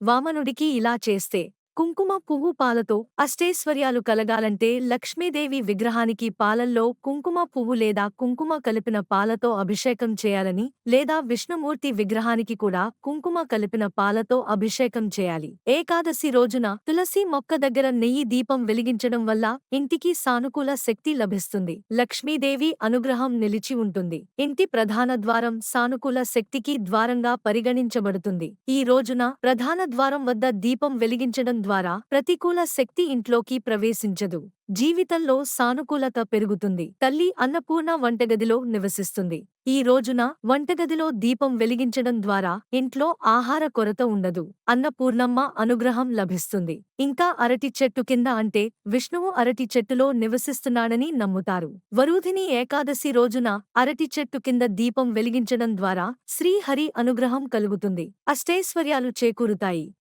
వామనుడికి ఇలా చేస్తే కుంకుమ పువ్వు పాలతో అష్టైశ్వర్యాలు కలగాలంటే లక్ష్మీదేవి విగ్రహానికి పాలల్లో కుంకుమ పువ్వు లేదా కుంకుమ కలిపిన పాలతో అభిషేకం చేయాలని లేదా విష్ణుమూర్తి విగ్రహానికి కూడా కుంకుమ కలిపిన పాలతో అభిషేకం చేయాలి. ఏకాదశి రోజున తులసి మొక్క దగ్గర నెయ్యి దీపం వెలిగించడం వల్ల ఇంటికి సానుకూల శక్తి లభిస్తుంది. లక్ష్మీదేవి అనుగ్రహం నిలిచి ఉంటుంది. ఇంటి ప్రధాన ద్వారం సానుకూల శక్తికి ద్వారంగా పరిగణించబడుతుంది. ఈ రోజున ప్రధాన ద్వారం వద్ద దీపం వెలిగించడం ద్వారా ప్రతికూల శక్తి ఇంట్లోకి ప్రవేశించదు. జీవితంలో సానుకూలత పెరుగుతుంది. తల్లి అన్నపూర్ణ వంటగదిలో నివసిస్తుంది. ఈ రోజున వంటగదిలో దీపం వెలిగించడం ద్వారా ఇంట్లో ఆహార కొరత ఉండదు. అన్నపూర్ణమ్మ అనుగ్రహం లభిస్తుంది. ఇంకా అరటి చెట్టు కింద అంటే విష్ణువు అరటి చెట్టులో నివసిస్తున్నాడని నమ్ముతారు. వరూధిని ఏకాదశి రోజున అరటి చెట్టు కింద దీపం వెలిగించడం ద్వారా శ్రీహరి అనుగ్రహం కలుగుతుంది. అష్టైశ్వర్యాలు చేకూరుతాయి.